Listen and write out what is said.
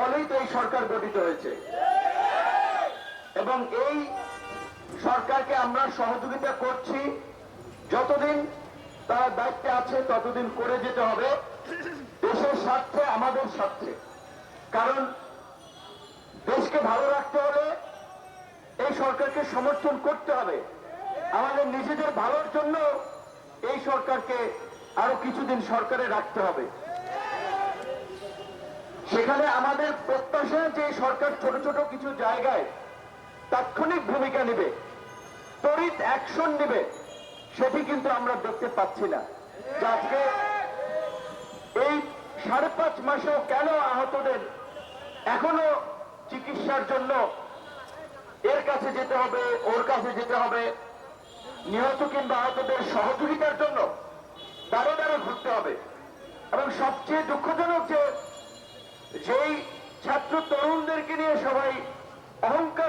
ফলেই তো এই সরকার গঠিত হয়েছে। এবং এই সরকারকে আমরা সহযোগিতা করছি। যতদিন তারা দায়িত্বে আছে, ততদিন করে যেতে হবে। দেশের স্বার্থে, আমাদের স্বার্থে। কারণ দেশকে ভালো রাখতে হলে এই সরকারকে সমর্থন করতে হবে। আমাদের নিজেদের ভালোর জন্য এই সরকারকে আরও কিছুদিন সরকারে রাখতে হবে। সেখানে আমাদের প্রত্যাশা যে সরকার ছোট ছোট কিছু জায়গায় তাৎক্ষণিক ভূমিকা নেবে তড়িৎ অ্যাকশন নেবে, সেটি কিন্তু আমরা দেখতে পাচ্ছি না। আজকে এই সাড়ে পাঁচ মাসেও কেন আহতদের এখনও চিকিৎসার জন্য এর কাছে যেতে হবে, ওর কাছে যেতে হবে, নিহত কিংবা আহতদের সহযোগিতার জন্য দাঁড়ে দাঁড়ে ঘুরতে হবে। এবং সবচেয়ে দুঃখজনক যে সেই ছাত্র তরুণদেরকে নিয়ে সবাই অহংকার